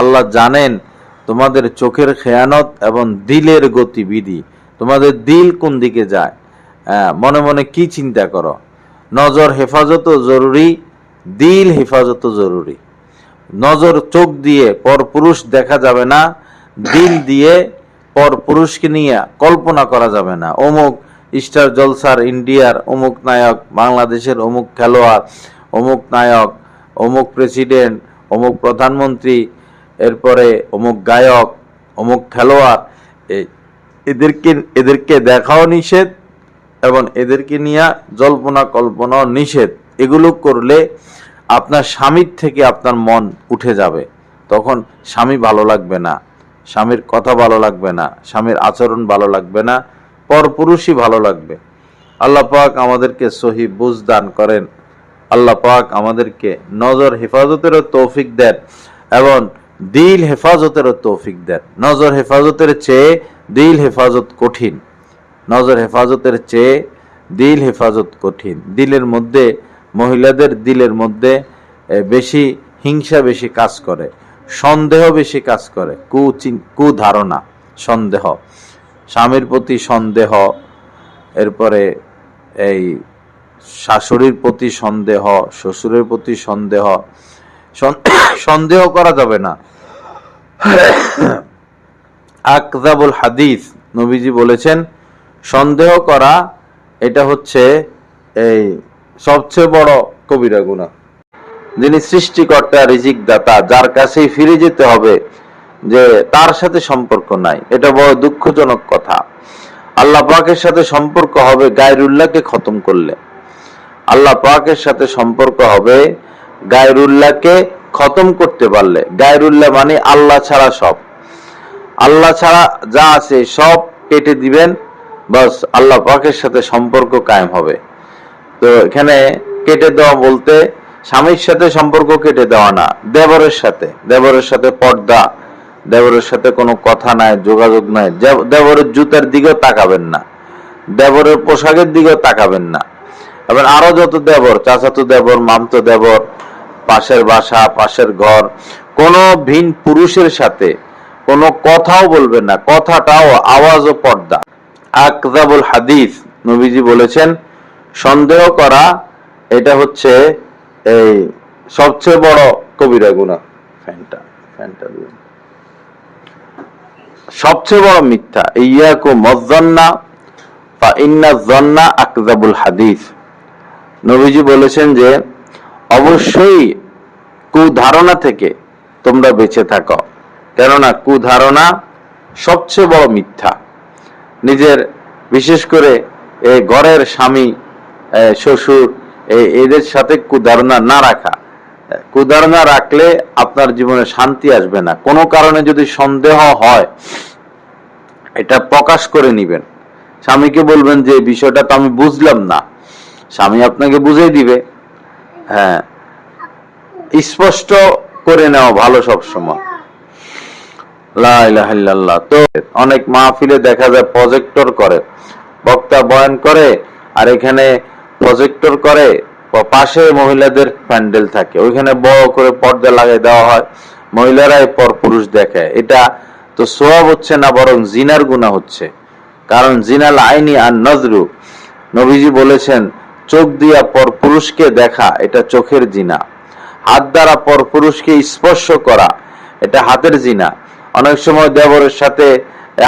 আল্লাহ জানেন তোমাদের চোখের খেয়ানত এবং দিলের গতিবিধি। তোমাদের দিল কোন দিকে যায়? মনে মনে কি চিন্তা করো? নজর হেফাজতও জরুরি, দিল হেফাজতও জরুরি। নজর চোখ দিয়ে পর পুরুষ দেখা যাবে না, দিল দিয়ে পর পুরুষকে নিয়ে কল্পনা করা যাবে না। অমুক স্টার জলসার ইন্ডিয়ার অমুক নায়ক, বাংলাদেশের অমুক খেলোয়াড়, অমুক নায়ক, অমুক প্রেসিডেন্ট, অমুক প্রধানমন্ত্রী, এরপরে অমুক গায়ক, অমুক খেলোয়াড় এদেরকে এদেরকে দেখাও নিষেধ এবং এদেরকে নিয়ে জল্পনা কল্পনাও নিষেধ। এগুলো করলে আপনার স্বামীর থেকে আপনার মন উঠে যাবে। তখন স্বামী ভালো লাগবে না, স্বামীর কথা ভালো লাগবে না, স্বামীর আচরণ ভালো লাগবে না পরপুরুষই ভালো লাগবে। আল্লাহ পাক আমাদেরকে সহি বুঝ দান করেন। আল্লাহ পাক আমাদেরকে নজর হেফাজতেরও তৌফিক দেন এবং দিল হেফাজতেরও তৌফিক দেন। নজর হেফাজতের চেয়ে দিল হেফাজত কঠিন। নজর হেফাজতের চেয়ে দিল হেফাজত কঠিন। দিলের মধ্যে, মহিলাদের দিলের মধ্যে বেশি হিংসা বেশি কাজ করে। সন্দেহ বেশি কাজ করে। কুচিন, কুধারণা, সন্দেহ। স্বামীর প্রতি সন্দেহ, এরপরে এই শাশুড়ির প্রতি সন্দেহ, শ্বশুরের প্রতি সন্দেহ সন্দেহ করা যাবে না। আকজাবুল হাদিস নবীজি বলেছেন, সন্দেহ করা এটা হচ্ছে এই সবচেয়ে বড় কবিরা গুণা যিনি সৃষ্টিকর্তা রিজিক দাতা যার কাছেই ফিরে যেতে হবে যে তার সাথে সম্পর্ক নাই। এটা বড় দুঃখজনক কথা। আল্লাহ পাকের সাথে সম্পর্ক হবে গায়রুল্লাহকে খতম করলে। আল্লাহ পাকের সাথে সম্পর্ক হবে গায়রুল্লাহকে খতম করতে পারলে। গায়রুল্লাহ মানে আল্লাহ ছাড়া সব। আল্লাহ ছাড়া যা আছে সব কেটে দিবেন, বাস আল্লাহ পাকের সাথে সম্পর্ক কায়েম হবে। তো এখানে কেটে দেওয়া বলতে স্বামীর সাথে সম্পর্ক কেটে দেওয়া না, দেবরের সাথে। দেবরের সাথে পর্দা দেবরের সাথে কোনো কথা নাই, যোগাযোগ নাই। দেবরের জুতার দিকেও তাকাবেন না। দেবরের পোশাকের দিকেও তাকাবেন না। এবার আরও যত দেবর, চাচাতো দেবর, মামতো দেবর, পাশের বাসা, পাশের ঘর, কোন ভিন পুরুষের সাথে কোনো কথাও বলবেন না। কথাটাও আওয়াজ ও পর্দা। আকজাবুল হাদিস নবীজি বলেছেন, সন্দেহ করা এটা হচ্ছে এই সবচেয়ে বড় কবিরা গুণা ফ্যানটা ফ্যানটা। সবচেয়ে বড় মিথ্যা, ইয়াকু মজ্জান্না ফা ইন্না জন্না আকজাবুল হাদিস। নবীজি বলেছেন যে, অবশ্যই কুধারণা থেকে তোমরা বেঁচে থাকো। কেননা কুধারণা সবচেয়ে বড় মিথ্যা। নিজের, বিশেষ করে এই ঘরের স্বামী শ্বশুর, এ- এদের সাথে কুধারণা না রাখা। কুধারণা রাখলে আপনার জীবনে শান্তি আসবে না। কোনো কারণে যদি সন্দেহ হয়, এটা প্রকাশ করে নিবেন। স্বামীকে বলবেন যে বিষয়টা তো আমি বুঝলাম না। স্বামী আপনাকে বুঝিয়ে দিবে। হ্যাঁ। স্পষ্ট করে নেওয়া ভালো সব সময় লা তো অনেক মাহফিলে দেখা যায় প্রজেক্টর করে। বক্তা বয়ান করে আর এখানে প্রজেক্টর করে। পাশে মহিলাদের প্যান্ডেল থাকে। ওইখানে বড় করে পর্দা লাগিয়ে দেওয়া হয়। মহিলারাই পর পুরুষ দেখে এটা তো সোয়াব হচ্ছে না, বরং জিনার গুণা হচ্ছে। কারণ জিনাল আইনি আর নজরু। নবীজি বলেছেন, চোখ দিয়া পর পুরুষকে দেখা, এটা চোখের জিনা। হাত দ্বারা পর পুরুষকে স্পর্শ করা, এটা হাতের জিনা। অনেক সময় দেবরের সাথে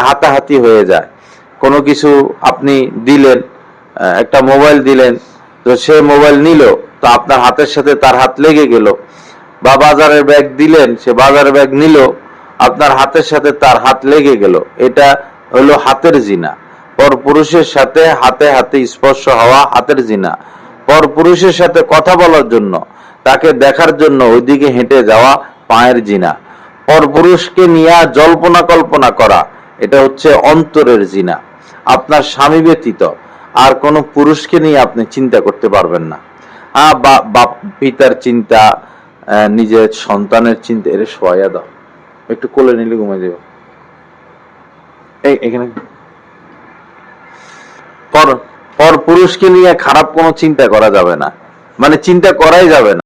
হাতাহাতি হয়ে যায়। কোনো কিছু আপনি দিলেন একটা মোবাইল দিলেন তো সে মোবাইল নিল, তো আপনার হাতের সাথে তার হাত লেগে গেল। বা বাজারের ব্যাগ দিলেন, সে বাজারের ব্যাগ নিল, আপনার হাতের সাথে তার হাত লেগে গেল। এটা হলো হাতের জিনা। পর পুরুষের সাথে হাতে হাতে স্পর্শ হওয়া হাতের জিনা। পর পুরুষের সাথে কথা বলার জন্য, তাকে দেখার জন্য ওইদিকে হেঁটে যাওয়া পায়ের জিনা। পর পুরুষকে নিয়ে জল্পনা কল্পনা করা, এটা হচ্ছে অন্তরের জিনা। আপনার স্বামী ব্যতীত আর কোনো পুরুষকে নিয়ে আপনি চিন্তা করতে পারবেন না। বাপ, পিতার চিন্তা নিজের সন্তানের চিন্তা, এর সোয়া দাও। একটু কোলে নিলে ঘুমে যাবে। এখানে। পর পুরুষকে নিয়ে খারাপ কোনো চিন্তা করা যাবে না। মানে চিন্তা করাই যাবে না।